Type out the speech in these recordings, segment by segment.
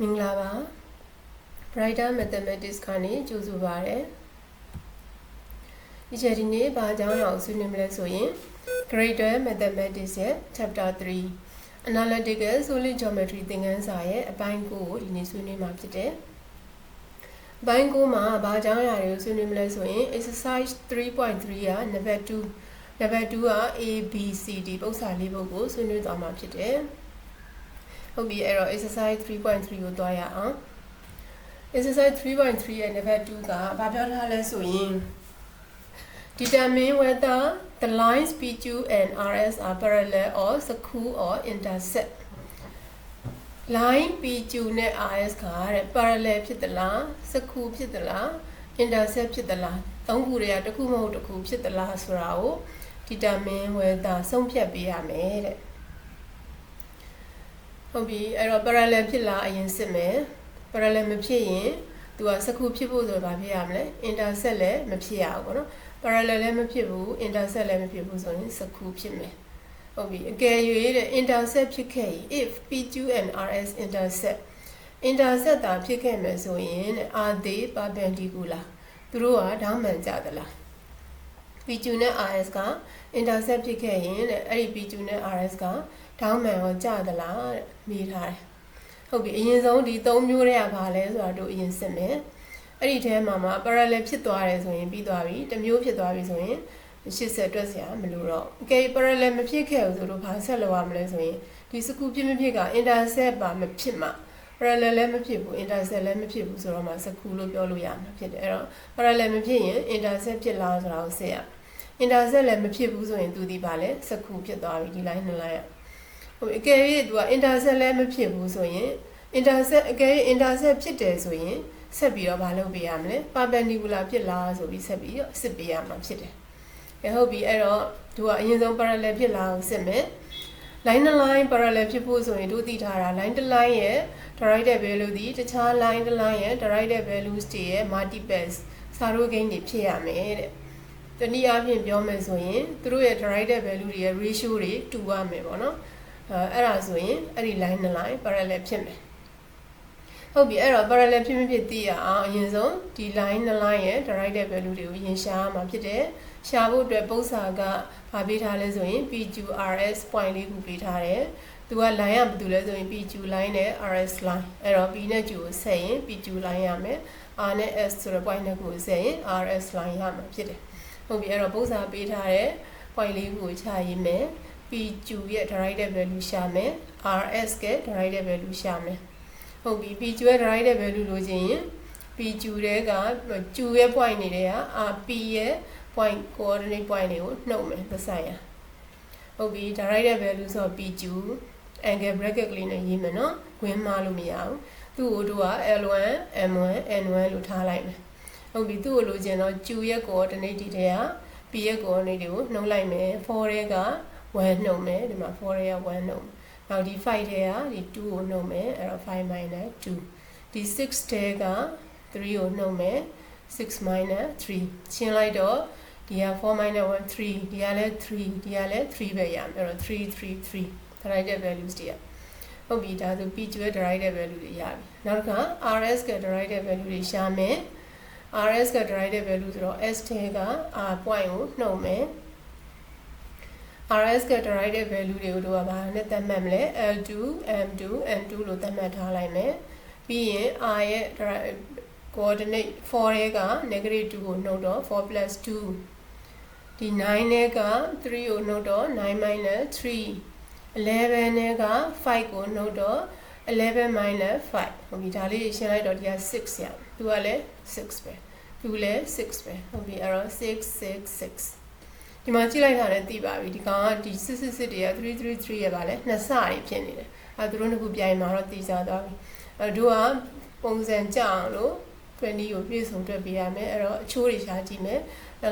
မင်္ဂလာပါ Brighter Mathematics ကနေကြိုဆိုပါရစေဒီချက်ဒီနေ့ဘာအကြောင်းအရာကိုဆွေးနွေးမလဲဆိုရင် Grade 12 Mathematics ရဲ့ Chapter 3 Analytical Solid Geometry သင်ခန်းစာရဲ့အပိုင်း9ကိုဒီနေ့ဆွေးနွေးမှာဖြစ်တယ်အပိုင်း9မှာဘာအကြောင်းအရာတွေကိုဆွေးနွေးမလဲဆိုရင် exercise 3.3က number 2 number 2က A B C D ပုံစံလေးပုဒ်ကိုဆွေးနွေးသွားမှာဖြစ်တယ် ဟုတ်ပြီအဲ့တော့ exercise 3.3ကိုသွားရအောင် exercise 3.3ရဲ့ level 2ကဘာပြောထားလဲဆိုရင် determine whether the lines PQ and RS are parallel or skew or intersect line PQ နဲ့ RS ကတဲ့ parallel ဖြစ်သလား skew ဖြစ်သလား intersect ဖြစ်သလားသုံးခုတွေကတစ်ခုမဟုတ်တစ်ခုဖြစ်သလားဆိုတာကို determine whether ဆုံးဖြတ်ပေးရမယ်တဲ့ ဟုတ်ပြီအဲ့တော့ parallel ဖြစ်လားအရင်စစ်မယ် parallel မဖြစ်ရင်သူကစခုဖြစ်ဖို့ဆိုတော့ဘာဖြစ်ရမလဲ intersect လည်းမဖြစ်ရဘူးပေါ့နော် parallel လည်းမဖြစ်ဘူး intersect လည်းမဖြစ်ဘူးဆိုရင်စခုဖြစ်မယ်ဟုတ်ပြီအကယ်၍တဲ့ intersect ဖြစ်ခဲ့ရင် if PQ and RS intersect intersect တာဖြစ်ခဲ့မယ်ဆိုရင်တဲ့ are they perpendicular သူတို့ကဒေါင်းမှန်ကြသလား PQ နဲ့ RS က intersect ဖြစ်ခဲ့ရင်တဲ့အဲ့ဒီ PQ နဲ့ RS က ဒေါင်းမှန်ရောကြသလားတဲ့မေးထားတယ်ဟုတ်ပြီအရင်ဆုံးဒီ၃မျိုးတွေကဘာလဲဆိုတာတို့အရင်စစ်မယ်အဲ့ဒီထဲမှာမှာ parallel ဖြစ်သွားတယ်ဆိုရင်ပြီးသွားပြီတစ်မျိုးဖြစ်သွားပြီဆိုရင်80တွက်စရာမလိုတော့အကယ် parallel မဖြစ်ခဲ့ဘူးဆိုတော့ဘာဆက်လုပ်ရမလဲဆိုရင်ဒီစကူဖြစ်မဖြစ်က intersect ပါမဖြစ်မှ parallel လည်းမဖြစ်ဘူး intersect လည်းမဖြစ်ဘူးဆိုတော့မှစကူလို့ပြောလို့ရမှာဖြစ်တယ်အဲ့တော့ parallel မဖြစ်ရင် intersect ဖြစ်လားဆိုတာကိုစစ်ရ intersect လည်းမဖြစ်ဘူးဆိုရင်သူဒီပါလဲစကူဖြစ်သွားပြီဒီ line နှစ် line อ่ะ ဟိုအကယ်၍သူက intersect လည်းမဖြစ်ဘူးဆိုရင် intersect အကယ်၍ intersect ဖြစ်တယ်ဆိုရင်ဆက်ပြီးတော့မလုပ်ပေးရမလဲ perpendicular ဖြစ်လားဆိုပြီးဆက်ပြီးတော့စစ်ပေးရမှာဖြစ်တယ်။အဲဟုတ်ပြီအဲ့တော့သူကအရင်ဆုံး parallel ဖြစ်လားကိုစစ်မယ်။ line တစ် line parallel ဖြစ်ဖို့ဆိုရင်တို့သိထားတာ line တစ် line ရဲ့ directed value ဒီတခြား line တစ် line ရဲ့ directed values တွေရဲ့ multiples စာရိုးကိန်းတွေဖြစ်ရမယ်တဲ့။တနည်းအားဖြင့်ပြောမယ်ဆိုရင်သူတို့ရဲ့ directed value တွေရဲ့ ratio တွေတူရမယ်ပေါ့နော်။ အဲအဲ့ဒါဆိုရင်အဲ့ဒီ line တစ် line parallel ဖြစ်မယ်။ဟုတ်ပြီအဲ့တော့ parallel ဖြစ်မဖြစ်သိရအောင်အရင်ဆုံးဒီ line နှစ် line ရဲ့ directed value တွေကိုရင်ရှားမှာဖြစ်တယ်ရှားဖို့အတွက်ပုံစံကဘာပေးထားလဲဆိုရင် PQRS point လေးခုပေးထားတယ်သူက line ကဘာတူလဲဆိုရင် PQ line နဲ့ RS line အဲ့တော့ P နဲ့ Q ကိုဆက်ရင် PQ line ရမယ် R နဲ့ S ဆိုတဲ့ point နှစ်ခုကိုဆက်ရင် RS line ရမှာဖြစ်တယ်ဟုတ်ပြီအဲ့တော့ပုံစံပေးထားတဲ့ point လေးခုကိုချရေးမယ် PQ ရဲ့ directed value ရှာမယ် RS ရဲ့ directed value ရှာမယ်ဟုတ်ပြီ PQ ရဲ့ directed value လို့ချင်းရင် PQ တဲ့က Q ရဲ့ point နေတဲ့က P ရဲ့ point coordinate point တွေကိုနှုတ်မယ်သက်ဆိုင်ရဟုတ်ပြီ directed value ဆိုတော့ PQ angle bracket ကလေးနဲ့ရေးမယ်နော်ခွင်းမလို့မရဘူးသူ့ကိုတို့က L1 M1 N1 လို့ထားလိုက်မယ်ဟုတ်ပြီသူ့ကိုလိုချင်တော့ Q ရဲ့ coordinate တွေတဲ့က P ရဲ့ coordinate တွေကိုနှုတ်လိုက်မယ်4ရဲ့က 1နှုတ်မယ်ဒီမှာ4ရဲ့က1နှုတ်မယ်နောက်ဒီ5ထဲကဒီ2ကိုနှုတ်မယ်အဲ့တော့5 minus 2ဒီ6ထဲက3ကိုနှုတ်မယ်6 minus 3ရှင်းလိုက်တော့ဒီက4 minus 1 3ဒီကလည်း3ဒီကလည်း3ပဲရမယ်အဲ့တော့3 3 3 directed values တွေကဟုတ်ပြီဒါဆို PQ ရဲ့ directed value တွေရပြီနောက်တစ်ခါ RS က directed value တွေရှာမယ် RS က directed value ဆိုတော့ S ထဲက R point ကိုနှုတ်မယ် RS က directed value တွေကိုတို့ကဘာနဲ့သတ်မှတ်မလဲ L2 M2 N2 လို့သတ်မှတ်ထားလိုက်မယ်ပြီးရင် R ရဲ့ coordinate 4ရဲ့က negative 2ကိုနှုတ်တော့4 plus 2ဒီ9ရဲ့က3ကိုနှုတ်တော့9 minus 3 11နဲ့က5ကိုနှုတ်တော့11 minus 5ဟုတ်ပြီဒါလေးရှင်းလိုက်တော့ဒီက6ရသူကလည်း6ပဲသူလည်း6ပဲဟုတ်ပြီအဲ့တော့6 6 6 ဒီမှာကြည့်လိုက်တာလည်းသိပါပြီဒီကောင်ကဒီ666တွေက333ရဲ့ပါလဲနှစ်စတွေဖြစ်နေတယ်အဲသူတို့နှစ်ခုပြိုင်မှာတော့သိကြသွားပြီအဲတို့ကပုံစံကြအောင်လို့20ကိုပြည့်စုံတွက်ပေးရမယ်အဲ့တော့အချိုးတွေရှားကြည့်မယ်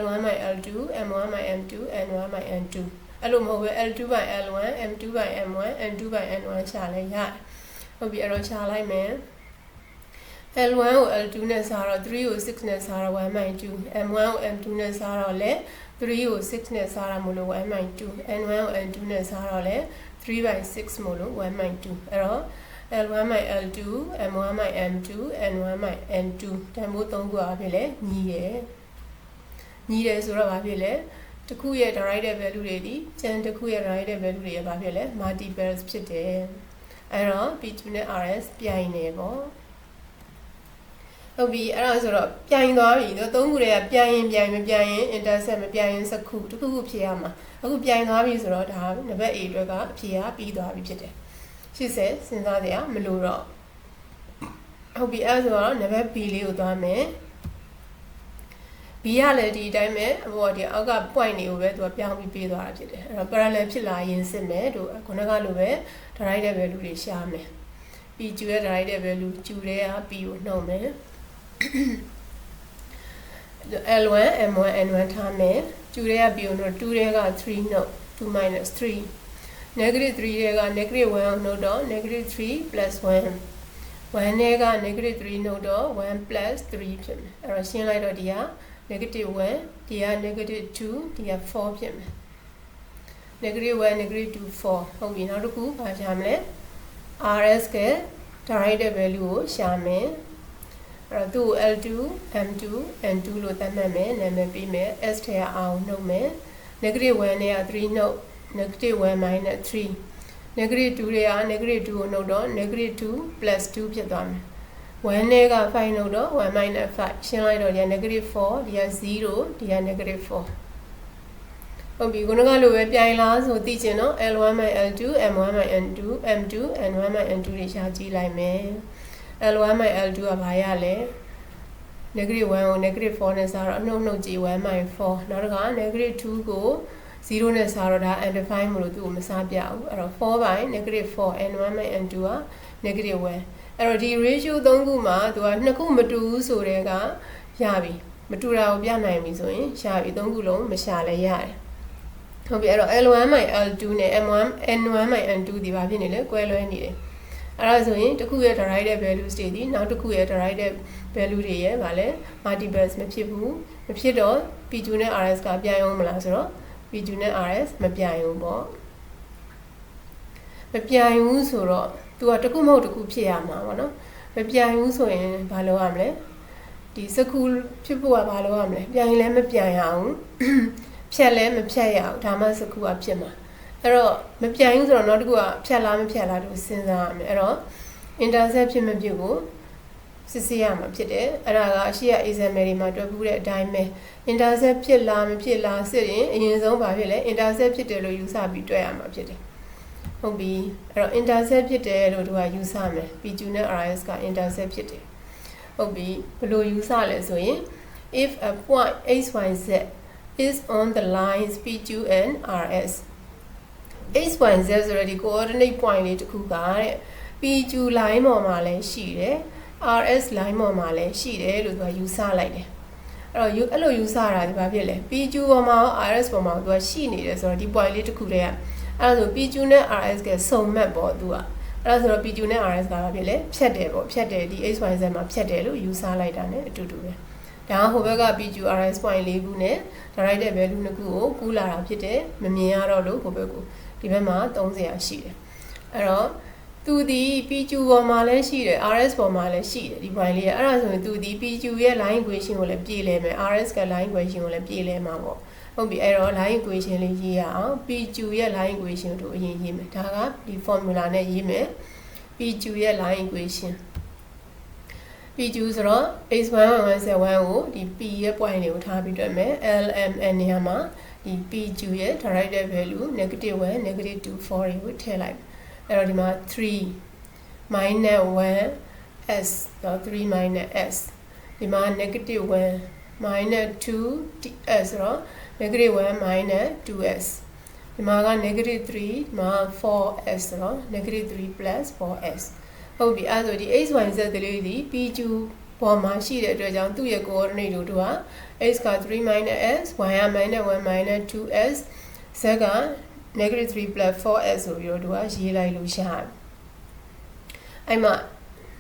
L1 by L2 M1 by M2 N1 by N2 အဲ့လိုမဟုတ်ဘူး L2 by L1 M2 by M1 N2 by N1 ရှာလဲရတယ်ဟုတ်ပြီအဲ့တော့ရှာလိုက်မယ် L1 ကို L2 နဲ့စားတော့3ကို6နဲ့စားတော့1 2 M1 ကို M2 နဲ့စားတော့လေ 3ကို6နဲ့စားရမလို့1 2 N1 ကို N2 နဲ့စားတော့လေ3 by 6မို့လို့1 2အဲ့တော့ L1 by L2 M1 by M2 N1 by N2 တန်ဖိုး၃ခုအားဖြင့်လဲညီးတယ်ညီးတယ်ဆိုတော့ဘာဖြစ်လဲတစ်ခုရဲ့ derived value တွေဒီကျန်တစ်ခုရဲ့ derived value တွေရဲ့ဘာဖြစ်လဲ multiples ဖြစ်တယ်အဲ့တော့ P2 နဲ့ RS ပြိုင်နေပေါ့ ဟုတ်ပြီအဲ့ဒါဆိုတော့ပြိုင်သွားပြီတော့သုံးခုတည်းကပြိုင်ရင်ပြိုင်မပြိုင်ရင် intercept မပြိုင်ရင်စခုတစ်ခုခုဖြေရမှာအခုပြိုင်သွားပြီဆိုတော့ဒါနံပါတ် A အတွက်ကအဖြေကပြီးသွားပြီဖြစ်တယ်80စဉ်းစားကြရမလို့တော့ဟုတ်ပြီအဲ့ဒါဆိုတော့နံပါတ် B လေးကိုသွားမယ် B ကလည်းဒီအတိုင်းပဲဟိုဒီအောက်က point တွေကိုပဲသူကပြောင်းပြီးပေးသွားတာဖြစ်တယ်အဲ့တော့ parallel ဖြစ်လာရင်စစ်မယ်တို့ခုနကလိုပဲ direct value တွေရှာမယ် P ကျူရဲ့ direct value ကျူတဲ့က P ကိုနှုတ်မယ် L1 M1 N1 ထားမယ်ကျူတဲ့က P ကိုနှုတ်2တဲ့က3နှုတ်2 minus 3 negative 3တဲ့က negative 1အောင်နှုတ်တော့ negative 3 plus 1 1နဲ့က negative 3နှုတ်တော့1 plus 3ဖြစ်မယ်အဲ့တော့ရှင်းလိုက်တော့ဒီက negative 1ဒီက negative 2ဒီက4ဖြစ်မယ် negative 1 negative 2 4ဟုတ်ပြီနောက်တစ်ခုဘာရှာမလဲ rs က direct value ကိုရှာမယ် အဲ့တော့သူ့ L2 M2 N2 လို့သတ်မှတ်မယ်နာမည်ပေးမယ် S ထဲကအောင်နှုတ်မယ် negative 1နဲ့က3နှုတ် negative 1 minus 3 negative 2တွေက negative 2ကိုနှုတ်တော့ negative 2 plus 2ဖြစ်သွားမယ်1နဲ့က5နှုတ်တော့1 minus 5ရှင်းလိုက်တော့ဒီက negative 4ဒီက0ဒီက negative 4ဟုတ်ပြီခုနကလိုပဲပြိုင်လားဆိုသိချင်တော့ L1 by L2 M1 by N2 M2 N1 by N2 တွေရှာကြည့်လိုက်မယ် L1 by L2 ကဘာရလဲ negative 1ကို negative 4နဲ့စားတော့အနှုတ်နှုတ်ကြည့်1 by 4နောက်တစ်ခါ negative 2ကို0နဲ့စားတော့ဒါ undefined မလို့သူ့ကိုမစားပြဘူးအဲ့တော့4 by negative 4 n1 by n2 က negative 1အဲ့တော့ဒီ ratio 3ခုမှာသူကနှစ်ခုမတူဘူးဆိုတဲ့ကရပြီမတူတာကိုပြနိုင်ပြီဆိုရင်ရှာပြီ3ခုလုံးမရှာလဲရတယ်ဟုတ်ပြီအဲ့တော့ L1 by L2 နဲ့ M1 N1 by N2 ဒီဘာဖြစ်နေလဲကွဲလွဲနေတယ် အဲ့ဒါဆိုရင်တစ်ခုရဲ့ derived values တွေဒီနောက်တစ်ခုရဲ့ derived value တွေရဲ့ဗာလဲ multiples မဖြစ်ဘူးမဖြစ်တော့ P2 နဲ့ RS ကပြိုင်အောင်မလားဆိုတော့ P2 နဲ့ RS မပြိုင်ဘူးပေါ့မပြိုင်ဘူးဆိုတော့ तू ကတစ်ခုမဟုတ်တစ်ခုဖြစ်ရမှာပေါ့နော်မပြိုင်ဘူးဆိုရင်ဘာလုပ်ရမလဲဒီစကူဖြစ်ဖို့ကဘာလုပ်ရမလဲပြိုင်လည်းမပြိုင်ရအောင်ဖြတ်လည်းမဖြတ်ရအောင်ဒါမှစကူကဖြစ်မှာ အဲ့တော့မပြိုင်ဘူးဆိုတော့နောက်တစ်ခုကဖြတ်လားမဖြတ်လားတို့စဉ်းစားရမယ်အဲ့တော့ intercept ဖြစ်မဖြစ်ကိုစစ်ဆေးရမှာဖြစ်တယ်အဲ့ဒါကအရှိရ exam တွေမှာတွေ့ဘူးတဲ့အတိုင်းပဲ intercept ဖြစ်လားမဖြစ်လားစစ်ရင်အရင်ဆုံးဘာဖြစ်လဲ intercept ဖြစ်တယ်လို့ယူဆပြီးတွေ့ရမှာဖြစ်တယ်ဟုတ်ပြီအဲ့တော့ intercept ဖြစ်တယ်လို့တို့ကယူဆမယ် PQ နဲ့ RS က intercept ဖြစ်တယ်ဟုတ်ပြီဘယ်လိုယူဆလဲဆိုရင် if a point xyz is on the lines PQ and RS xyz ဆိုတဲ့ဒီ coordinate point လေးတစ်ခုကတဲ့ PQ line ပေါ်မှာလည်းရှိတယ် RS line ပေါ်မှာလည်းရှိတယ်လို့သူကယူဆလိုက်တယ်အဲ့တော့ယူအဲ့လိုယူဆတာဒီဘာဖြစ်လဲ PQ ပေါ်မှာ RS ပေါ်မှာသူကရှိနေတယ်ဆိုတော့ဒီ point လေးတစ်ခုတည်းကအဲ့ဒါဆို PQ နဲ့ RS ကစုံမှတ်ပေါ့သူကအဲ့ဒါဆိုတော့ PQ နဲ့ RS ကဘာဖြစ်လဲဖြတ်တယ်ပေါ့ဖြတ်တယ်ဒီ XYZ မှာဖြတ်တယ်လို့ယူဆလိုက်တာ ਨੇ အတူတူပဲဒါဟိုဘက်က PQ RS point ၄ခုနဲ့ direct value နှစ်ခုကိုကူးလာတာဖြစ်တယ်မမြင်ရတော့လို့ဟိုဘက်ကို ဒီဘက်မှာ30ရာရှိတယ်အဲ့တော့သူဒီ PQ ပေါ်မှာလည်းရှိတယ် RS ပေါ်မှာလည်းရှိတယ်ဒီ point လေးအဲ့ဒါဆိုရင်သူဒီ PQ ရဲ့ line equation ကိုလည်းပြေးလဲမယ် RS က line equation ကိုလည်းပြေးလဲမှာပေါ့ဟုတ်ပြီအဲ့တော့ line equation လေးရေးရအောင် PQ ရဲ့ line equation တို့အရင်ရေးမယ်ဒါကဒီ formula နဲ့ရေးမယ် PQ ရဲ့ line equation PQ ဆိုတော့ x1171 ကိုဒီ P ရဲ့ point လေးကိုထားပြီးတွေ့မယ် LMN နေရာမှာဒီ PQ ရဲ့ direct value negative 1 negative 2 4တွေကိုထည့်လိုက်အဲ့တော့ဒီမှာ3 minus 1 s တော့3 minus s ဒီမှာ negative 1 minus 2 s ဆိုတော့ negative 1 minus 2s ဒီမှာက negative 3ဒီမှာ 4s ဆိုတော့ negative 3 plus 4s ဟုတ်ပြီအဲဆိုဒီ x y z တလေးဒီ pq ပေါ်မှာရှိတဲ့အတွက်ကြောင့်သူ့ရဲ့ coordinate တို့က x က3 minus s y က minus 1 minus 2s z က negative 3 plus 4s ဆိုပြီးတော့သူကရေးလိုက်လို့ရတယ်အဲ့မှာ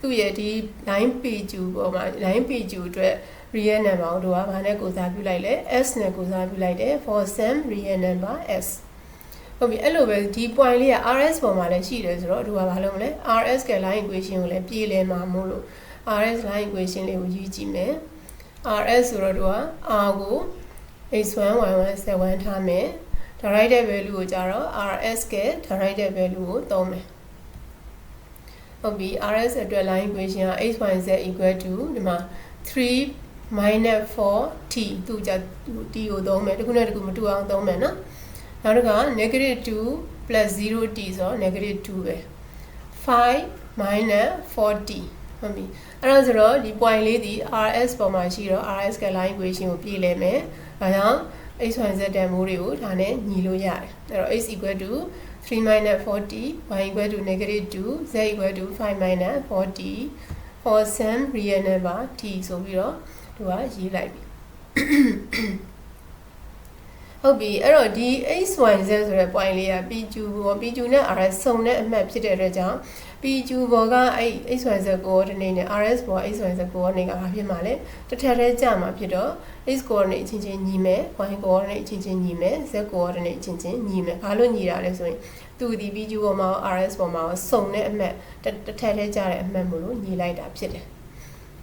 သူ့ရဲ့ဒီ line pq ပေါ်မှာ line pq အတွက် real number ကိုတို့ကဘာနဲ့ကိုစားပြုလိုက်လဲ s နဲ့ကိုစားပြုလိုက်တယ် for some real number s ဟုတ်ပြီအဲ့လိုပဲဒီ point လေးက RS ပေါ်မှာလည်းရှိတယ်ဆိုတော့တို့ကဘာလုပ်မလဲ RS က line equation ကိုလည်းပြေးလဲမှာမို့လို့ RS line equation လေးကိုယူကြည့်မယ် RS ဆိုတော့တို့က R ကို x1 y1 z1 ထားမယ် directed value ကိုကြတော့ RS က directed value ကိုသုံးမယ်ဟုတ်ပြီ RS အတွက် line equation က x y z equal to ဒီမှာ3 minus 4t သူကြ t ကိုသုံးမယ်တခုနဲ့တခုမတူအောင်သုံးမယ်နော် နောက်တစ်ခါ negative 2 plus 0t ဆိုတော့ negative 2ပဲ5 minus 4t ဟုတ်ပြီအဲ့ဒါဆိုတော့ဒီ point လေးဒီ RS ပေါ်မှာရှိတော့ RS က line equation ကိုပြည်လဲမယ်ဒါကြောင့် x y z တန်ဖိုးတွေကိုဒါနဲ့ညီလို့ရတယ်အဲ့တော့ x equal to 3 minus 40 y equal to negative 2 z equal to 5 minus 40 for some real number t ဆိုပြီးတော့သူကရေးလိုက်ပြီ ဟုတ်ပြီအဲ့တော့ဒီ x y z ဆိုတဲ့ point လေးက pq ဘော pq နဲ့ rs စုံတဲ့အမှတ်ဖြစ်တဲ့အတွက်ကြောင့် pq ဘောကအဲ့ x y z coordinate နဲ့ rs ဘော x y z coordinate ကဘာဖြစ်မှာလဲတစ်ထပ်တည်းကြာမှာဖြစ်တော့ x coordinate အချင်းချင်းညီမယ် y coordinate အချင်းချင်းညီမယ် z coordinate အချင်းချင်းညီမယ်ဘာလို့ညီတာလဲဆိုရင်သူဒီ pq ဘောမှာ rs ဘောမှာစုံတဲ့အမှတ်တစ်ထပ်တည်းကြာတဲ့အမှတ်မို့လို့ညီလိုက်တာဖြစ်တယ်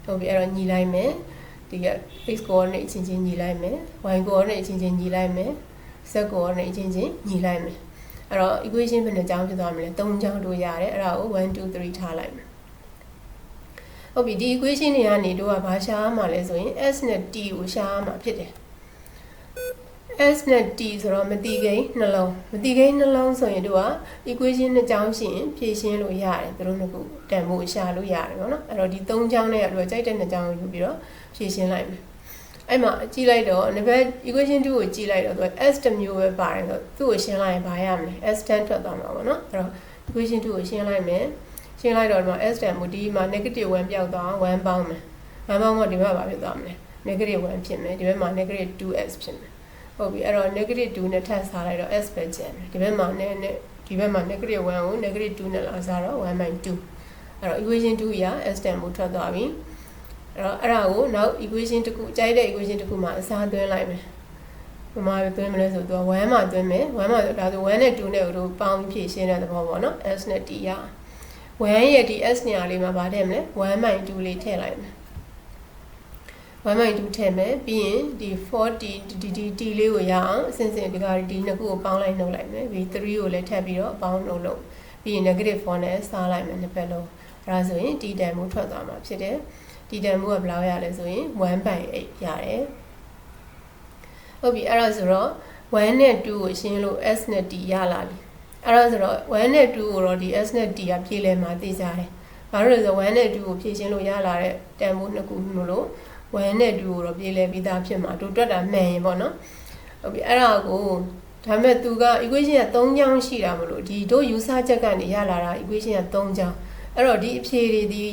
ဟုတ်ပြီအဲ့တော့ညီလိုက်မယ် ဒီက x coordinate အချင်းချင်းညီလိုက်မယ် y coordinate အချင်းချင်းညီလိုက်မယ် z coordinate အချင်းချင်းညီလိုက်မယ်အဲ့တော့ equation ဘယ်နှကြောင်းဖြစ်သွားမလဲ၃ကြောင်းတို့ရတယ်အဲ့ဒါကို1 2 3ထားလိုက်မယ်ဟုတ်ပြီဒီ equation တွေကနေတို့ကဘာရှားမှာလဲဆိုရင် s နဲ့ t ကိုရှားမှာဖြစ်တယ် s နဲ့ t ဆိုတော့မတိကိန်းနှလုံးမတိကိန်းနှလုံးဆိုရင်တို့က equation နှစ်ကြောင်းရှိရင်ဖြည့်ရှင်းလို့ရတယ်သူတို့နှစ်ခုတန်ဖို့ရှာလို့ရတယ်ပေါ့နော်အဲ့တော့ဒီ၃ကြောင်းနဲ့တို့ကကြိုက်တဲ့နှစ်ကြောင်းကိုယူပြီးတော့ ဖြည့်ရှင်းလိုက်မယ်အဲ့မှာကြည့်လိုက်တော့ number equation 2ကိုကြည့်လိုက်တော့သူက s တစ်မျိုးပဲပါတယ်ဆိုသူ့ကိုရှင်းလိုက်ရင်ဘာရမလဲ s 10ထွက်သွားမှာပေါ့နော်အဲ့တော့ equation 2ကိုရှင်းလိုက်မယ်ရှင်းလိုက်တော့ဒီမှာ s တန်မူဒီမှာ negative 1ပြောက်သွားအောင်1ပေါင်းမယ်1ပေါင်းတော့ဒီဘက်ဘာဖြစ်သွားမလဲ negative 1ဖြစ်မယ်ဒီဘက်မှာ negative 2s ဖြစ်မယ်ဟုတ်ပြီအဲ့တော့ negative 2နဲ့ထပ်စားလိုက်တော့ s ပဲကျန်တယ်ဒီဘက်မှာနဲ့နဲ့ဒီဘက်မှာ negative 1ကို negative 2နဲ့လာစားတော့1/2အဲ့တော့ equation 2ရ s တန်မူထွက်သွားပြီ အဲ့တော့အဲ့ဒါကိုနောက် equation တစ်ခုကြိုက်တဲ့ equation တစ်ခုမှာအစားသွင်းလိုက်မယ်ဘယ်မှာသွင်းမလဲဆိုတော့1မှာသွင်းမယ်1မှာဒါဆို1နဲ့2နဲ့တို့ပေါင်းဖြည့်ရှင်းတဲ့သဘောပေါ့နော် s နဲ့ t ရ1ရဲ့ဒီ s နေရာလေးမှာဗာထည့်မလဲ1 2လေးထည့်လိုက်မယ်1 2ထည့်မယ်ပြီးရင်ဒီ40ဒီဒီ t လေးကိုရအောင်အစင်စင်ဒီကဒီနှစ်ခုကိုပေါင်းလိုက်နှုတ်လိုက်မယ်ပြီး3ကိုလည်းထည့်ပြီးတော့ပေါင်းနှုတ်လို့ပြီးရင် negative 4နဲ့စားလိုက်မယ်နှစ်ဖက်လုံးအဲဒါဆိုရင် t တန်မှုထွက်သွားမှာဖြစ်တယ် ဒီတန်မှုကဘယ်လောက်ရလဲဆိုရင်1/8ရတယ်ဟုတ်ပြီအဲ့ဒါဆိုတော့1နဲ့2ကိုရှင်းလို့ s နဲ့ t ရလာပြီအဲ့ဒါဆိုတော့1နဲ့2ကိုတော့ဒီ s နဲ့ t ကပြေးလဲမှာသိကြတယ်ဘာလို့လဲဆိုတော့1နဲ့2ကိုဖြည့်ရှင်းလို့ရလာတဲ့တန်မှုနှစ်ခုမျိုးလို့1နဲ့2ကိုတော့ပြေးလဲပြီးသားဖြစ်မှာတို့တွက်တာမှန်ရင်ပေါ့နော်ဟုတ်ပြီအဲ့ဒါကိုဒါပေမဲ့သူက equation က3ချောင်းရှိတာမလို့ဒီတို့ယူဆချက်ကနေရလာတာ equation က3ချောင်းအဲ့တော့ဒီအဖြေတွေဒီ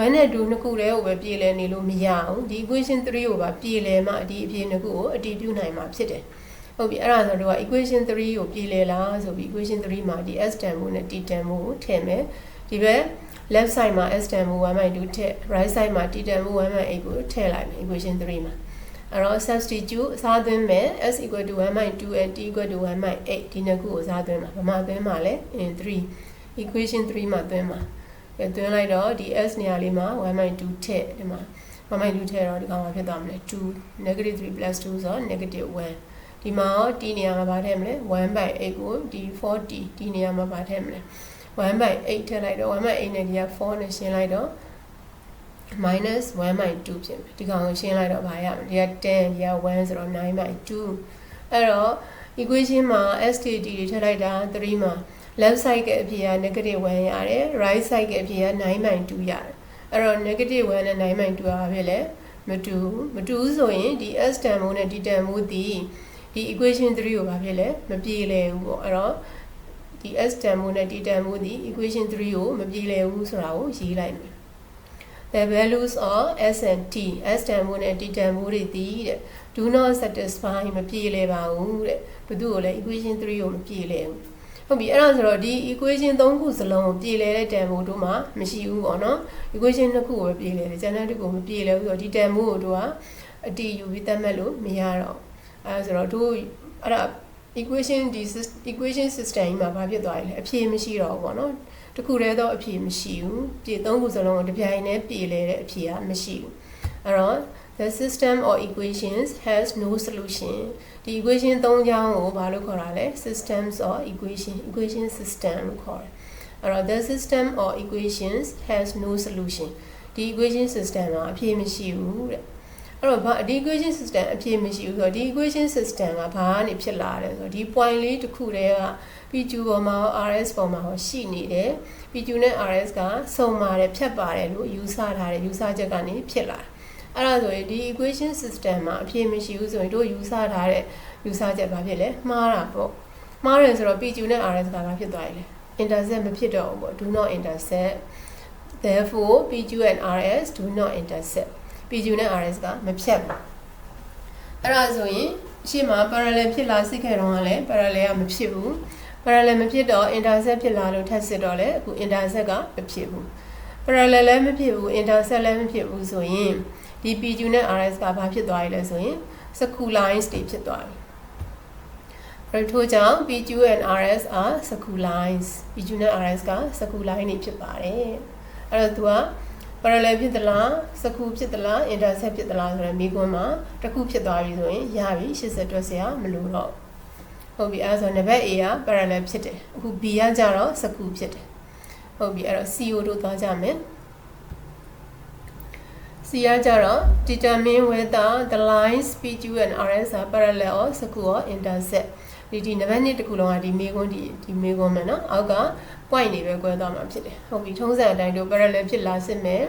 1နဲ့2နှစ်ခုတည်းကိုပဲပြေလည်နေလို့မရအောင်ဒီ equation 3ကိုပါပြေလည်မှဒီအဖြေနှစ်ခုကိုအတည်ပြုနိုင်မှာဖြစ်တယ်ဟုတ်ပြီအဲ့ဒါဆိုတော့ equation 3ကိုပြေလည်လားဆိုပြီး equation 3မှာဒီ s တန်ဖို့နဲ့ t တန်ဖို့ကိုထည့်မယ်ဒီဘက် left side မှာ s တန်ဖို့1/2ထည့် right side မှာ t တန်ဖို့1/8ကိုထည့်လိုက်မယ် equation 3မှာအဲ့တော့ substitute အစားသွင်းမယ် s equal to 1/2 and t equal to 1/8ဒီနှစ်ခုကိုအစားသွင်းမှာဘာမှသွင်းမှာလဲ in 3 equation 3မှာသွင်းမှာအဲ သွင်းလိုက်တော့ဒီ s နေရာလေးမှာ1/2ထည့်ဒီမှာ1/2ထည့်တော့ဒီကောင်မှာဖြစ်သွားမလဲ2 negative 3 plus 2ဆိုတော့ negative 1ဒီမှာရော t နေရာမှာဗာထည့်မလဲ1/8ကိုဒီ40 t နေရာမှာဗာထည့်မလဲ1/8ထည့်လိုက်တော့1/8နဲ့ဒီက4နဲ့ရှင်းလိုက်တော့ minus 1/2ဖြစ်မယ်ဒီကောင်ကိုရှင်းလိုက်တော့ဗာရမယ်ဒီက10ဒီက1ဆိုတော့9/2အဲ့တော့ equation မှာ STD တွေထည့်လိုက်တာ3မှာ left side ကအဖြစ်က negative 1ရတယ် right side ကအဖြစ်က9/2ရတယ်အဲ့တော့ negative 1နဲ့9/2ကဘာဖြစ်လဲမတူမတူဆိုရင်ဒီ s တန်မိုးနဲ့ဒီတန်မိုးဒီဒီ equation 3ကိုဘာဖြစ်လဲမပြေလည်ဘူးပေါ့အဲ့တော့ဒီ s တန်မိုးနဲ့ဒီတန်မိုးဒီ equation 3ကိုမပြေလည်ဘူးဆိုတာကိုရေးလိုက်မယ် the values of s and t s တန်မိုးနဲ့ t တန်မိုးတွေဒီတဲ့ do not satisfy မပြေလည်ပါဘူးတဲ့ဘယ်သူကိုလဲ equation 3ကိုမပြေလည်ဘူး ဟုတ်ပြီအဲ့ဒါဆိုတော့ဒီ equation 3ခုစလုံးကိုပြေလည်တဲ့တန်ဖိုးတို့မှာမရှိဘူးပေါ့နော် equation နှစ်ခုကိုပဲပြေလည်တယ်ကျန်တဲ့တစ်ခုမပြေလည်ဘူးဆိုတော့ဒီတန်ဖိုးကိုတို့ကအတီးယူပြီးသတ်မှတ်လို့မရတော့အဲ့ဒါဆိုတော့တို့အဲ့ဒါ equation ဒီ sys- equation system ကြီးမှာဘာဖြစ်သွားလဲအဖြေမရှိတော့ဘူးပေါ့နော်တခုတည်းသောအဖြေမရှိဘူးပြေသုံးခုစလုံးကိုတစ်ပြိုင်တည်းပြေလဲတဲ့အဖြေကမရှိဘူးအဲ့တော့ the system or equations has no solution ဒီ equation ၃ချောင်းကိုဘာလို့ခေါ်တာလဲ systems or equation equation system လို့ခေါ်တယ်အဲ့တော့ the system or equations has no solution ဒီ equation system မှာအဖြေမရှိဘူးတဲ့အဲ့တော့ဘာဒီ equation system အဖြေမရှိဘူးဆိုတော့ဒီ equation system ကဘာကနေဖြစ်လာတယ်ဆိုတော့ဒီ point လေးတစ်ခုတည်းက PQ ပေါ်မှာရော RS ပေါ်မှာရောရှိနေတယ် PQ နဲ့ RS ကစုံပါတယ်ဖြတ်ပါတယ်လို့ယူဆထားတယ်ယူဆချက်ကနေဖြစ်လာတယ် အဲ့ဒါဆိုရင်ဒီ equation system မှာအဖြေမရှိဘူးဆိုရင်တို့ယူဆထားတဲ့ယူဆချက်ဘာဖြစ်လဲမှားတာပေါ့မှားတယ်ဆိုတော့ PQ နဲ့ RS ကဘာဖြစ်သွားပြီလဲ intersect မဖြစ်တော့ဘူးပေါ့ do not intersect therefore PQ and RS do not intersect PQ နဲ့ RS ကမဖြတ်ဘူးအဲ့ဒါဆိုရင်ရှေ့မှာ parallel ဖြစ်လာစစ်ခဲ့တော့ကလည်း parallel ကမဖြစ်ဘူး parallel မဖြစ်တော့ intersect ဖြစ်လာလို့ထပ်စစ်တော့လေအခု intersect ကမဖြစ်ဘူး parallel လည်းမဖြစ်ဘူး intersect လည်းမဖြစ်ဘူးဆိုရင် ဒီ PQ နဲ့ RS ကဘာဖြစ်သွားပြီလဲဆိုရင် skew lines တွေဖြစ်သွားပြီအဲ့ထို့ကြောင့် PQ and RS are skew lines PQ နဲ့ RS က skew line တွေဖြစ်ပါတယ်အဲ့တော့ तू က parallel ဖြစ်သလားစကူဖြစ်သလား intersect ဖြစ်သလားဆိုတဲ့မိကွန်းမှာတစ်ခုဖြစ်သွားပြီဆိုရင်ရပြီ80တွက်စရာမလိုတော့ဟုတ်ပြီအဲဒါဆိုနံပါတ် A က parallel ဖြစ်တယ်အခု B ကကြတော့စကူဖြစ်တယ်ဟုတ်ပြီအဲ့တော့ CO တို့သွားကြမယ် C ကကြတော့ determine whether the lines PQ and RS are parallel or skew or intersect ဒီဒီနံပါတ်1တစ်ခုလုံးကဒီမေကွန်းဒီဒီမေကွန်းမယ်နော်အောက်က point တွေပဲ꿰သွားမှာဖြစ်တယ်ဟုတ်ပြီထုံးစံအတိုင်းတို့ parallel ဖြစ်လာစစ်မယ်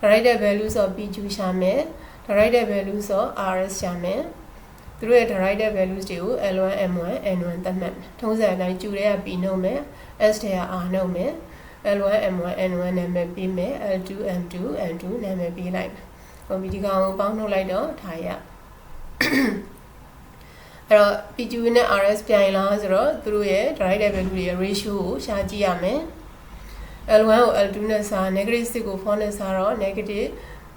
directed values of PQ ရှာမယ် directed values of RS ရှာမယ်သူတို့ရဲ့ directed values တွေကို L1 M1 N1 သတ်မှတ်မယ်ထုံးစံအတိုင်းကျူတွေက P နှုတ်မယ် S တွေက R နှုတ်မယ် L1 M1 N1 နာမည်ပေးမယ် L2 M2 N2 နာမည်ပေးလိုက်မယ်ဟုတ်ပြီဒီကောင်ကိုပေါင်းနှုတ်လိုက်တော့ထားရအဲ့တော့ PQ နဲ့ RS ပြိုင်လားဆိုတော့သူတို့ရဲ့ directed value တွေရဲ့ ratio ကိုရှာကြည့်ရမယ် L1 ကို L2 နဲ့စား negative 6ကို4နဲ့စားတော့ negative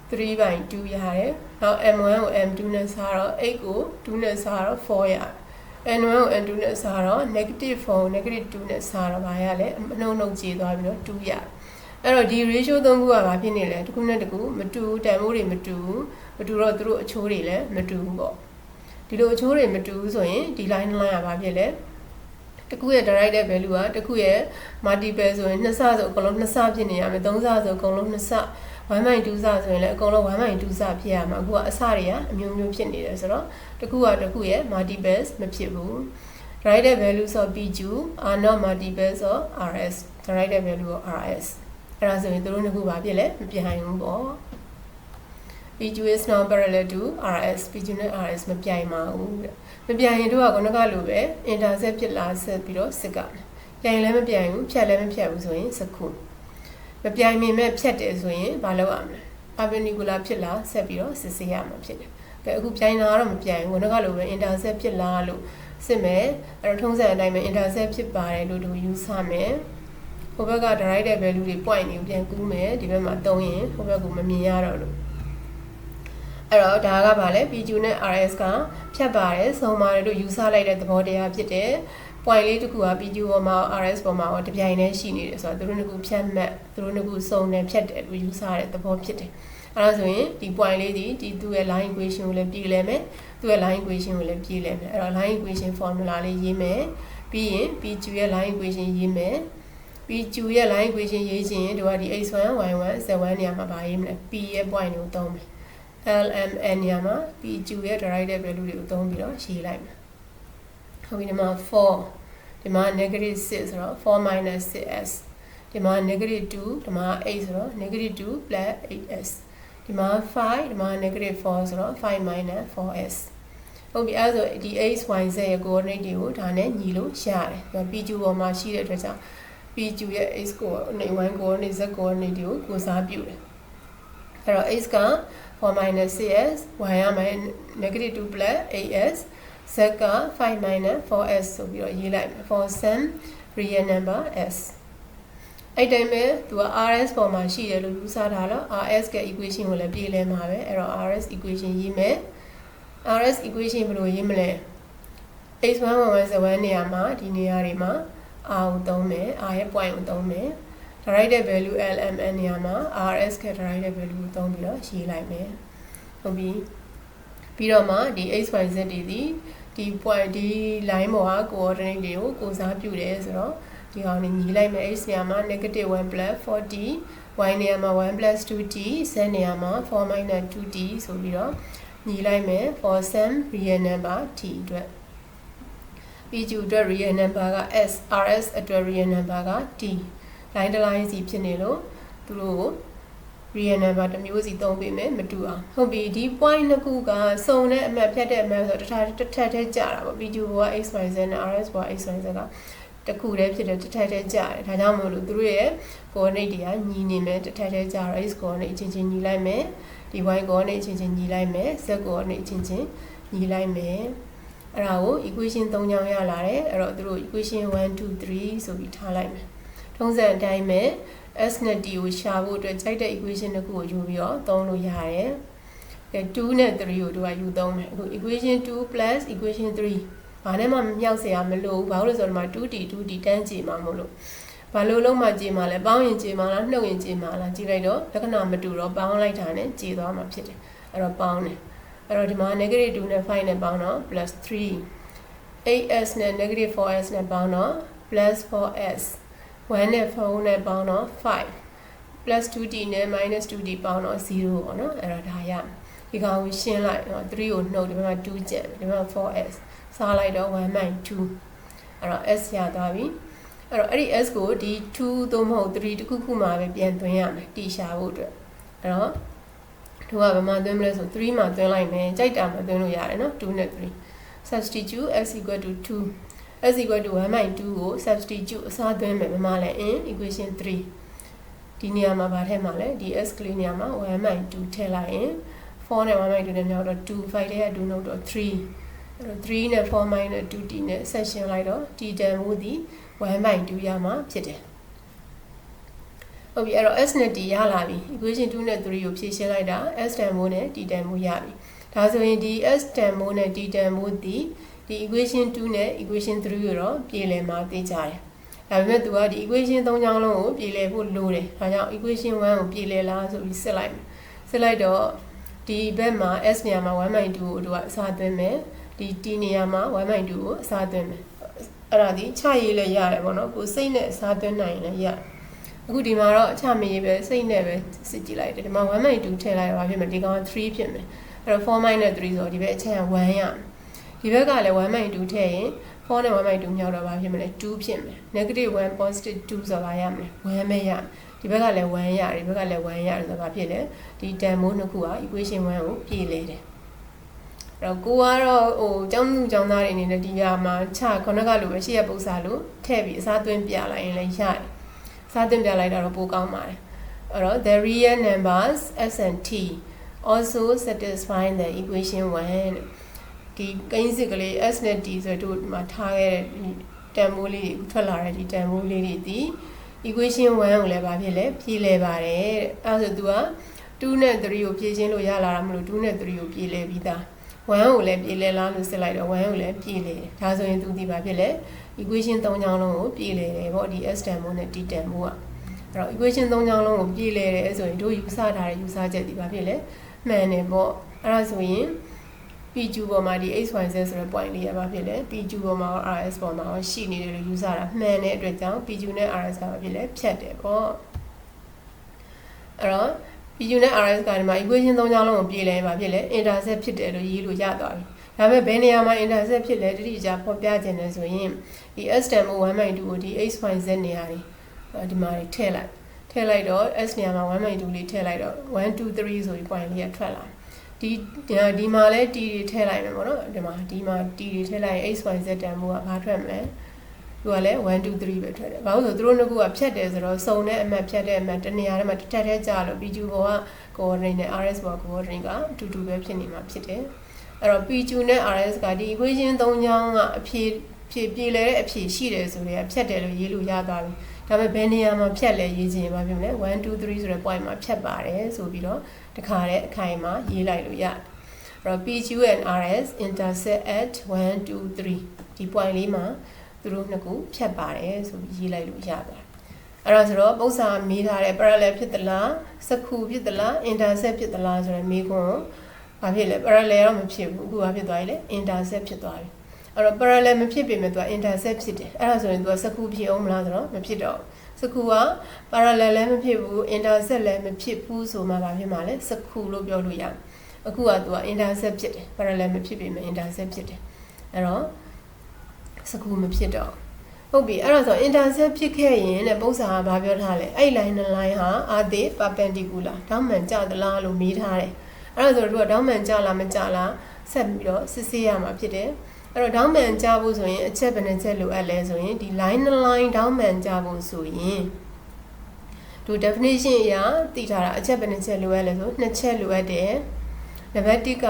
3 by 2ရတယ်။နောက် M1 ကို M2 နဲ့စားတော့8ကို2နဲ့စားတော့4ရတယ်။ N1 ကို N2 နဲ့စားတော့ negative 4ကို negative 2နဲ့စားတော့ဘာရလဲအနှုံနှုံကျေသွားပြီးတော့2ရတယ်။အဲ့တော့ဒီ ratio သုံးခုကဘာဖြစ်နေလဲတစ်ခုနဲ့တစ်ခုမတူဘူးတန်ဖိုးတွေမတူဘူးမတူတော့သူတို့အချိုးတွေလည်းမတူဘူးပေါ့ဒီလိုအချိုးတွေမတူဘူးဆိုရင်ဒီ line line ကဘာဖြစ်လဲတစ်ခုရဲ့ directed value ကတစ်ခုရဲ့ multiple ဆိုရင်နှစ်ဆဆိုအကုန်လုံးနှစ်ဆဖြစ်နေရမယ်သုံးဆဆိုအကုန်လုံးနှစ်ဆ1.2ဆဆိုရင်လည်းအကုန်လုံး1.2ဆဖြစ်ရမှာအခုကအစတွေကအမျိုးမျိုးဖြစ်နေတယ်ဆိုတော့တစ်ခုကတစ်ခုရဲ့ multiples မဖြစ်ဘူး directed values of PQ are not multiples of RS directed value of RS အဲ့ဒါဆိုရင်တို့နှစ်ခုဘာဖြစ်လဲမပြိုင်ဘူးပေါ့ PQ is not parallel to RS PQ နဲ့ RS မပြိုင်ပါဘူးတဲ့မပြိုင်ရင်တို့ကခုနကလိုပဲ intersect ဖြစ်လာဆက်ပြီးတော့စစ်ကမယ်ပြိုင်လည်းမပြိုင်ဘူးဖြတ်လည်းမဖြတ်ဘူးဆိုရင်စခုမပြိုင်မင်မဲ့ဖြတ်တယ်ဆိုရင်မလုပ်ရမလဲ perpendicular ဖြစ်လာဆက်ပြီးတော့စစ်ဆေးရမှာဖြစ်တယ် ကဲအခုပြိုင်တာကတော့မပြိုင်ဘူးခုနကလိုပဲ intersect ဖြစ်လာလို့စစ်မယ်အဲ့တော့ထုံးစံအတိုင်းပဲ intersect ဖြစ်ပါတယ်လို့တို့ယူဆမယ်ဟိုဘက်က directed value တွေ point တွေကိုပြန်ကူးမယ်ဒီဘက်မှာသုံးရင်ဟိုဘက်ကမမြင်ရတော့လို့အဲ့တော့ဒါကဘာလဲ PQ နဲ့ RS ကဖြတ်ပါတယ်စုံပါတယ်လို့ယူဆလိုက်တဲ့သဘောတရားဖြစ်တယ် point လေးတစ်ခုက PQ ပေါ်မှာ RS ပေါ်မှာတပြိုင်တည်းရှိနေတယ်ဆိုတော့သူတို့နှစ်ခုဖြတ်မှတ်သူတို့နှစ်ခုစုံတယ်ဖြတ်တယ်လို့ယူဆတဲ့သဘောဖြစ်တယ် အဲ့ဒါဆိုရင်ဒီ point လေးဒီဒီသူ့ရဲ့ line equation ကိုလည်းပြည်လဲမယ်သူ့ရဲ့ line equation ကိုလည်းပြည်လဲမယ်အဲ့တော့ line equation formula လေးရေးမယ်ပြီးရင် PQ ရဲ့ line equation ရေးမယ် PQ ရဲ့ line equation ရေးချင်တို့ကဒီ x1 y1 z1 နေရာမှာဗာရေးမလဲ p ရဲ့ point ကိုသုံးမယ် LMN နေရာမှာ PQ ရဲ့ directed value တွေကိုသုံးပြီးတော့ရေးလိုက်မယ်ဟုတ်ပြီဒီမှာ4ဒီမှာ negative 6ဆိုတော့4 minus 6s ဒီမှာ negative 2ဒီမှာ8ဆိုတော့ negative 2 plus 8s ဒီမှာ5ဒီမှာ negative 4ဆိုတော့5 minus 4s ဟုတ်ပြီအဲဆိုဒီ x y z ရဲ့ coordinate တွေကိုဒါနဲ့ညီလို့ရတယ်။ဒါ PQ ပေါ်မှာရှိတဲ့အတွက်ကြောင့် PQ ရဲ့ x coordinate y coordinate z coordinate တွေကိုကိုစားပြုတယ်။အဲ့တော့ x က4 minus 6s y ရမယ် negative 2 plus 8s z က5 minus 4s ဆိုပြီးတော့ရေးလိုက်မယ် for some real number s အဲ့တိုင်းပဲသူက rs ပေါ်မှာရှိတယ်လို့ယူဆထားတော့ rs က equation ကိုလည်းပြေးလဲမှာပဲအဲ့တော့ rs equation ရေးမယ် rs equation ဘယ်လိုရေးမလဲ x1 1 1နေရာမှာဒီနေရာတွေမှာ r ကိုသုံးမယ် r ရဲ့ point ကိုသုံးမယ် derived value lmn နေရာမှာ rs က derived value ကိုသုံးပြီးတော့ရေးလိုက်မယ်ဟုတ်ပြီပြီးတော့မှဒီ xyz တွေဒီဒီ point ဒီ line ပေါ်က coordinate တွေကိုကိုစားပြုတယ်ဆိုတော့ ဒီကောင်နေညီလိုက်မယ် x နေရာမှာ negative 1 plus 40 y နေရာမှာ1 plus 2t z နေရာမှာ4 minus 2t ဆိုပြီးတော့ညီလိုက်မယ် for some real number t အတွက် PQ အတွက် real number က s rs အတွက် real number က t line တစ် line စီဖြစ်နေလို့သူတို့ကို real number တစ်မျိုးစီသုံးပေးမယ်မတူအောင်ဟုတ်ပြီဒီ point နှစ်ခုကစုံတဲ့အမှတ်ဖြတ်တဲ့အမှတ်ဆိုတော့တစ်ထပ်တစ်ထပ်တည်းကြာတာပေါ့ PQ ဘောက x y z နဲ့ rs ဘောက x y z က တစ်ခုတည်းဖြစ်တဲ့တစ်ထပ်တည်းကြာတယ်ဒါကြောင့်မို့လို့သူတို့ရဲ့ coordinate တွေကညီနေမယ်တစ်ထပ်တည်းကြာတော့ x coordinate အချင်းချင်းညီလိုက်မယ်ဒီ y coordinate အချင်းချင်းညီလိုက်မယ် z coordinate အချင်းချင်းညီလိုက်မယ်အဲ့ဒါကို equation 3ချောင်းရလာတယ်အဲ့တော့သူတို့ equation 1 2 3ဆိုပြီးထားလိုက်မယ်ထုံးစံအတိုင်းပဲ s နဲ့ t ကိုရှာဖို့အတွက်ကြိုက်တဲ့ equation တစ်ခုကိုယူပြီးတော့သုံးလို့ရတယ်အဲ2နဲ့3ကိုတို့ကယူသုံးမယ်အခု equation 2 equation 3 ဘာနဲ့မှမမြောက်เสียမလို့ဘာလို့လဲဆိုတော့ဒီမှာ 2t 2t တန်းကြည့်မှာမလို့ဘာလို့လုံးမှကြည်မှာလဲပေါင်းရင်ကြည်မှာလားနှုတ်ရင်ကြည်မှာလားကြည်လိုက်တော့လက္ခဏာမတူတော့ပေါင်းလိုက်တာနဲ့ကြည်သွားမှာဖြစ်တယ်အဲ့တော့ပေါင်းတယ်အဲ့တော့ဒီမှာ negative 2နဲ့5နဲ့ပေါင်းတော့ plus 3 8s နဲ့ negative 4s နဲ့ပေါင်းတော့ plus 4s 1နဲ့4နဲ့ပေါင်းတော့5 plus 2d နဲ့ minus 2d ပေါင်းတော့0ပေါ့နော်အဲ့တော့ဒါရဒီကောင်ကိုရှင်းလိုက်တော့3ကိုနှုတ်ဒီမှာ2ကျန်ဒီမှာ 4s စားလိုက်တော့1 2အဲ့တော့ s ရသွားပြီအဲ့တော့အဲ့ဒီ s ကိုဒီ2သို့မဟုတ်3တခုခုမှာပဲပြန်သွင်းရမယ်တီရှာဖို့အတွက်အဲ့တော့တို့ကဘာမှသွင်းမလဲဆို3မှာသွင်းလိုက်မယ်ကြိုက်တာမှာသွင်းလို့ရတယ်နော်2နဲ့3 substitute s equal to 2 s equal to 1/2ကို substitute အစားသွင်းမယ်ဘယ်မှာလဲ in equation 3ဒီနေရာမှာဗာထည့်မှာလဲဒီ s ကလေးနေရာမှာ1/2ထည့်လိုက်ရင်4နဲ့1/2နဲ့မြောက်တော့2 5တဲ့က2နှုတ်တော့3အဲ့တော့ 3နဲ့4 minus 2t နဲ့ဆက်ရှင်းလိုက်တော့ t တန်ဖို့ဒီ1/2ရမှာဖြစ်တယ်ဟုတ်ပြီအဲ့တော့ s နဲ့ t ရလာပြီ equation 2နဲ့3ကိုဖြည့်ရှင်းလိုက်တာ s တန်ဖို့နဲ့ t တန်ဖို့ရပြီဒါဆိုရင်ဒီ s တန်ဖို့နဲ့ t တန်ဖို့ဒီဒီ equation 2နဲ့ equation 3ကိုတော့ပြည်လည်မှာသိကြတယ်ဒါပေမဲ့သူကဒီ equation 3ချောင်းလုံးကိုပြည်လည်ဖို့လိုတယ်ဒါကြောင့် equation 1ကိုပြည်လည်လားဆိုပြီးစစ်လိုက်မယ်စစ်လိုက်တော့ဒီဘက်မှာ s နေရာမှာ1/2ကိုသူကအစားသွင်းမယ် ဒီ t နေရာမှာ1/2ကိုအစားသွင်းမယ်အဲ့ဒါဒီချရေးလည်းရတယ်ပေါ့နော်ကိုစိတ်နဲ့အစားသွင်းနိုင်ရင်လည်းရတယ်အခုဒီမှာတော့အချမရေးပဲစိတ်နဲ့ပဲစစ်ကြည့်လိုက်တယ်ဒီမှာ1/2ထည့်လိုက်ရပါဖြစ်မယ်ဒီကောင်3ဖြစ်မယ်အဲ့တော့4 minus 3ဆိုတော့ဒီဘက်အချက်က1ရမယ်ဒီဘက်ကလည်း1/2ထည့်ရင်4နဲ့1/2မြောက်တော့ဘာဖြစ်မလဲ2ဖြစ်မယ် negative 1 positive 2ဆိုတာရမယ်1ပဲရဒီဘက်ကလည်း1ရတယ်ဒီဘက်ကလည်း1ရတယ်ဆိုတော့ဘာဖြစ်လဲဒီတန်မိုးနှစ်ခုက equation 1ကိုပြည်လေတယ်အဲ့ တော့ကိုကတော့ဟိုကျောင်းသူကျောင်းသားတွေအနေနဲ့ဒီရမှာချခုနကလိုပဲရှေ့ရပု္ပ္ပစာလိုထည့်ပြီးအစားသွင်းပြလိုက်ရင်လည်းရတယ်အစားသွင်းပြလိုက်တာတော့ပိုကောင်းပါတယ်အဲ့တော့ the real numbers s and t also satisfy the equation 1ဒီကိန်းစစ်ကလေး s နဲ့ t ဆိုတို့ဒီမှာထားခဲ့တဲ့တန်ဖိုးလေးတွေထွက်လာတဲ့ဒီတန်ဖိုးလေးတွေဒီ equation 1ကိုလည်းဗာဖြစ်လဲဖြည့်လဲပါတယ်တဲ့အဲဆို तू က2နဲ့3ကိုဖြည့်ချင်းလို့ရလာတာမလို့2နဲ့3ကိုဖြည့်လဲပြီးသား 1ကိုလည်းဖြည့်လဲလားလို့စစ်လိုက်တော့1ကိုလည်းဖြည့်လဲတယ်ဒါဆိုရင် तू ဒီဗာဖြစ်လဲ equation 3ချောင်းလုံးကိုဖြည့်လဲတယ်ပေါ့ဒီ s တန်ဖိုးနဲ့ t တန်ဖိုးကအဲ့တော့ equation 3ချောင်းလုံးကိုဖြည့်လဲတယ်ဆိုရင်တို့ယူဆထားတဲ့ယူဆချက်ဒီဗာဖြစ်လဲမှန်တယ်ပေါ့အဲ့ဒါဆိုရင် PQ ပေါ်မှာဒီ XYZ ဆိုတဲ့ point လေးရပါဖြစ်လဲ PQ ပေါ်မှာ RS ပေါ်မှာရှိနေတယ်လို့ယူဆတာမှန်တဲ့အတွက်ကြောင့် PQ နဲ့ RS ကပါဖြစ်လဲဖြတ်တယ်ပေါ့အဲ့တော့ PQ နဲ့ RS ကဒီမှာ equation ၃ချောင်းလုံးကိုပြေးလဲပါဖြစ်လဲ intercept ဖြစ်တယ်လို့ရေးလို့ရသွားပြီဒါပေမဲ့ဘယ်နေရာမှာ intercept ဖြစ်လဲတတိကျဖော်ပြခြင်းလဲဆိုရင်ဒီ s term 1/2ကိုဒီ xyz နေရာတွေဒီမှာထည့်လိုက်ထည့်လိုက်တော့ s နေရာမှာ1/2လေးထည့်လိုက်တော့1 2 3ဆိုပြီး point လေးကထွက်လာဒီဒီမှာလဲ t တွေထည့်လိုက်မယ်ပေါ့နော်ဒီမှာဒီမှာ t တွေထည့်လိုက်ရင် x y z တန်ဖိုးကဘာထွက်မလဲ သူကလည်း1 2 3ပဲထွက်တယ်ဘာလို့ဆိုသူတို့နှစ်ခုကဖြတ်တယ်ဆိုတော့စုံတဲ့အမှတ်ဖြတ်တဲ့အမှတ်တနေရာထဲမှာတစ်ထက်ထဲကြာလို့ PQ ဘောက coordinate နဲ့ RS ဘော coordinate ကအတူတူပဲဖြစ်နေမှာဖြစ်တယ်အဲ့တော့ PQ နဲ့ RS ကဒီ equation ၃ချောင်းကအဖြေဖြေပြေလဲတဲ့အဖြေရှိတယ်ဆိုတော့ဖြတ်တယ်လို့ရေးလို့ရသွားပြီဒါပေမဲ့ဘယ်နေရာမှာဖြတ်လဲရေးခြင်းဘာဖြစ်မလဲ1 2 3ဆိုတဲ့ point မှာဖြတ်ပါတယ်ဆိုပြီးတော့တခါတည်းအခိုင်မှာရေးလိုက်လို့ရတယ်အဲ့တော့ PQ and RS intersect at 1 2 3ဒီ point လေးမှာ သူတို့နှစ်ခုဖြတ်ပါတယ်ဆိုပြီးရေးလိုက်လို့ရပါတယ်အဲ့တော့ဆိုတော့ပုံစံမေးထားတဲ့ parallel ဖြစ်သလားစက္ခုဖြစ်သလား intersect ဖြစ်သလားဆိုတဲ့မေးခွန်းဘာဖြစ်လဲ parallel တော့မဖြစ်ဘူးအခုဘာဖြစ်သွားပြီလဲ intersect ဖြစ်သွားပြီအဲ့တော့ parallel မဖြစ်ပေမဲ့သူက intersect ဖြစ်တယ်အဲ့ဒါဆိုရင်သူကစက္ခုဖြစ်အောင်မလားဆိုတော့မဖြစ်တော့ဘူးစက္ခုက parallel လည်းမဖြစ်ဘူး intersect လည်းမဖြစ်ဘူးဆိုမှဘာဖြစ်မှာလဲစက္ခုလို့ပြောလို့ရတယ်အခုကသူက intersect ဖြစ်တယ် parallel မဖြစ်ပေမဲ့ intersect ဖြစ်တယ်အဲ့တော့ စက္ခုမဖြစ်တော့ဘူးဟုတ်ပြီအဲ့ဒါဆို intersect ဖြစ်ခဲ့ရင်တဲ့ပုံစံကဘာပြောထားလဲအဲ့ line နှစ် line ဟာအာသေး perpendicular တောင်းမှန်ကြသလားလို့မေးထားတယ်အဲ့ဒါဆိုတော့သူကတောင်းမှန်ကြလားမကြလားဆက်ပြီးတော့စစ်ဆေးရမှာဖြစ်တယ်အဲ့တော့ဒေါင်းမှန်ကြဖို့ဆိုရင်အချက်ဘယ်နှချက်လိုအပ်လဲဆိုရင်ဒီ line နှစ် line ဒေါင်းမှန်ကြဖို့ဆိုရင်သူ definition အရာသိထားတာအချက်ဘယ်နှချက်လိုအပ်လဲဆိုနှစ်ချက်လိုအပ်တယ်နံပါတ်1က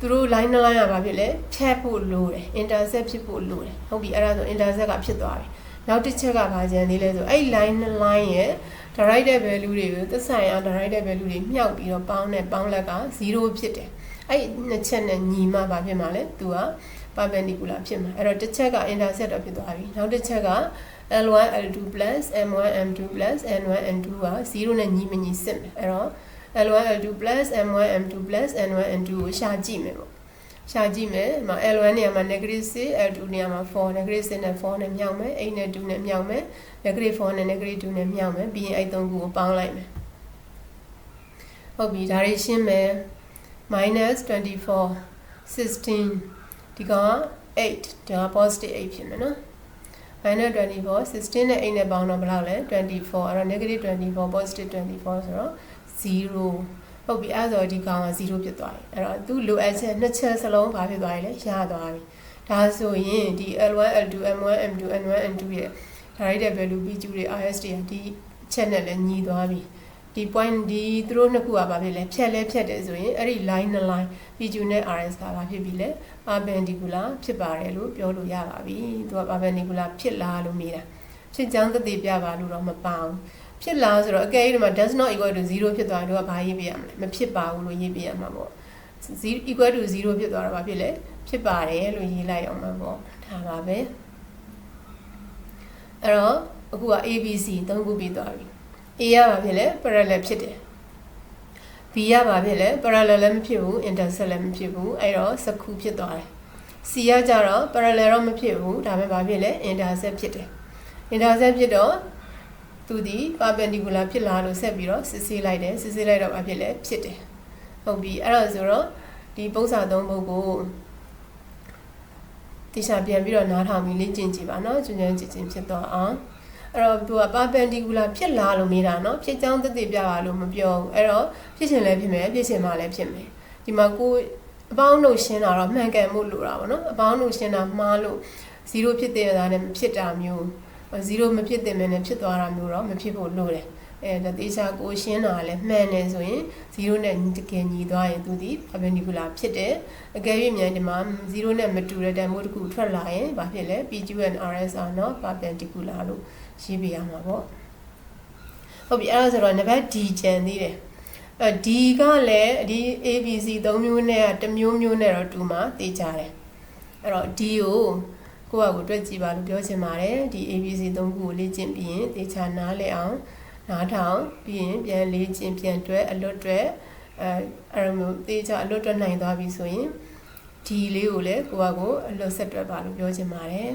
သူတို့ line နှစ် line ကဘာဖြစ်လဲဖြတ်ဖို့လိုတယ် intersect ဖြစ်ဖို့လိုတယ်ဟုတ်ပြီအဲ့ဒါဆို intersect ကဖြစ်သွားပြီနောက်တစ်ချက်ကဘာကြံသေးလဲဆိုအဲ့ line နှစ် line ရဲ့ direct value တွေကိုသက်ဆိုင်အောင် direct value တွေမြှောက်ပြီးတော့ပေါင်းတဲ့ပေါင်းလက်က0ဖြစ်တယ်အဲ့နှစ်ချက်နဲ့ညီမှဘာဖြစ်မှာလဲသူက perpendicular ဖြစ်မှာအဲ့တော့တစ်ချက်က intersect တော့ဖြစ်သွားပြီနောက်တစ်ချက်က L1 L2 M1 M2 N1 N2 က0နဲ့ညီမညီစစ်မယ်အဲ့တော့ L1 L2 M1 M2 N1 N2 ကိုရှာကြည့်မယ်ပေါ့ရှာကြည့်မယ်ဒီမှာ L1 နေရာမှာ negative 6 L2 နေရာမှာ4 negative 6နဲ့4နဲ့မြောက်မယ်8နဲ့2နဲ့မြောက်မယ် negative 4နဲ့ negative 2နဲ့မြောက်မယ်ပြီးရင်အဲ့သုံးခုကိုပေါင်းလိုက်မယ်ဟုတ်ပြီဒါတွေရှင်းမယ် minus 24 16ဒီကောင်က8ဒါက positive 8ဖြစ်မယ်နော် minus 24 16နဲ့8နဲ့ပေါင်းတော့ဘယ်လောက်လဲ24အဲ့တော့ negative 24 positive 24ဆိုတော့ 0ဟုတ်ပြီအဲ့ဆိုဒီကောင်က0ဖြစ်သွားပြီအဲ့တော့သူလိုအပ်ချက်နှစ်ချက်စလုံးဘာဖြစ်သွားပြီလဲရသွားပြီဒါဆိုရင်ဒီ L1 L2 M1 M2 N1 N2 ရဲ့ direct value PQ တွေ RS တွေဒီချက်နဲ့လည်းညီသွားပြီဒီ point ဒီသူတို့နှစ်ခုကဘာဖြစ်လဲဖြတ်လဲဖြတ်တယ်ဆိုရင်အဲ့ဒီ line နှစ် line PQ နဲ့ RS ကဘာဖြစ်ပြီလဲ perpendicular ဖြစ်ပါတယ်လို့ပြောလို့ရပါပြီသူက perpendicular ဖြစ်လားလို့မေးတာဖြစ်ကြောင်းသတိပြပါလို့တော့မပေါအောင် ဖြစ်လားဆိုတော့အကယ်၍ဒီမှာ does not equal to 0ဖြစ်သွားရင်တို့ကဘာရေးပြရမလဲမဖြစ်ပါဘူးလို့ရေးပြရမှာပေါ့0 equal to 0ဖြစ်သွားတာဘာဖြစ်လဲဖြစ်ပါတယ်လို့ရေးလိုက်အောင်မှာပေါ့ဒါပါပဲအဲ့တော့အခုက ABC သုံးခုပြီးသွားပြီ A ရပါဖြစ်လဲ parallel ဖြစ်တယ် B ရပါဖြစ်လဲ parallel လည်းမဖြစ်ဘူး intersect လည်းမဖြစ်ဘူးအဲ့တော့စက္ခုဖြစ်သွားတယ် C ရကြတော့ parallel တော့မဖြစ်ဘူးဒါပေမဲ့ဘာဖြစ်လဲ intersect ဖြစ်တယ် intersect ဖြစ်တော့ သူဒီ perpendicular ဖြစ်လာလို့ဆက်ပြီးတော့စစ်ဆေးလိုက်တယ်စစ်ဆေးလိုက်တော့ဘာဖြစ်လဲဖြစ်တယ်ဟုတ်ပြီအဲ့တော့ဆိုတော့ဒီပုံစံသုံးပုဒ်ကိုတိကျပြန်ပြီးတော့နားထောင်ပြီးလေ့ကျင့်ကြည့်ပါနော်ကျွမ်းကျွမ်းကျင်ကျင်ဖြစ်တော့အောင်အဲ့တော့သူက perpendicular ဖြစ်လာလို့မေးတာနော်ဖြစ်ကြောင်းတည်ပြပါလို့မပြောဘူးအဲ့တော့ဖြစ်ရှင်လည်းဖြစ်မယ်ဖြစ်ရှင်မှလည်းဖြစ်မယ်ဒီမှာကိုအပေါင်းတို့ရှင်းတာတော့မှန်ကန်မှုလို့တာပေါ့နော်အပေါင်းတို့ရှင်းတာမှားလို့0ဖြစ်တဲ့သားနဲ့မဖြစ်တာမျိုး 0မဖြစ်တဲ့မယ်နဲ့ဖြစ်သွားတာမျိုးတော့မဖြစ်ဖို့လိုတယ်အဲဒါတေချာကိုရှင်းတာလည်းမှန်တယ်ဆိုရင်0နဲ့တကယ်ညီသွားရင်သူဒီ perpendicular ဖြစ်တယ်အကယ်၍မြန်ဒီမှာ0နဲ့မတူတဲ့တန်ဖိုးတစ်ခုထွက်လာရင်ဘာဖြစ်လဲ PQ and RS are not perpendicular လို့ရေးပြရမှာပေါ့ဟုတ်ပြီအဲ့ဒါဆိုတော့နံပါတ် D ကျန်သေးတယ်အဲ D ကလည်းဒီ ABC ၃မျိုးနဲ့ကတစ်မျိုးမျိုးနဲ့တော့တူမှာသိကြတယ်အဲ့တော့ D ကို ကိုယ့်အကိုတွေ့ကြည့်ပါလို့ပြောချင်ပါတယ်ဒီ ABC ၃ခုကိုလေ့ကျင့်ပြီးရင်သေချာနားလည်အောင်နားထောင်ပြီးရင်ပြန်လေ့ကျင့်ပြန်တွဲအလွတ်တွဲအဲအဲ့လိုမျိုးသေချာအလွတ်တွဲနိုင်သွားပြီဆိုရင်ဒီလေးကိုလည်းကိုယ့်အကိုအလွတ်ဆက်တွဲပါလို့ပြောချင်ပါတယ်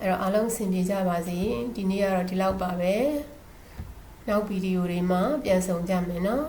အဲ့တော့အားလုံးအဆင်ပြေကြပါစေဒီနေ့ကတော့ဒီလောက်ပါပဲနောက်ဗီဒီယိုတွေမှာပြန်ဆောင်ကြမယ်နော်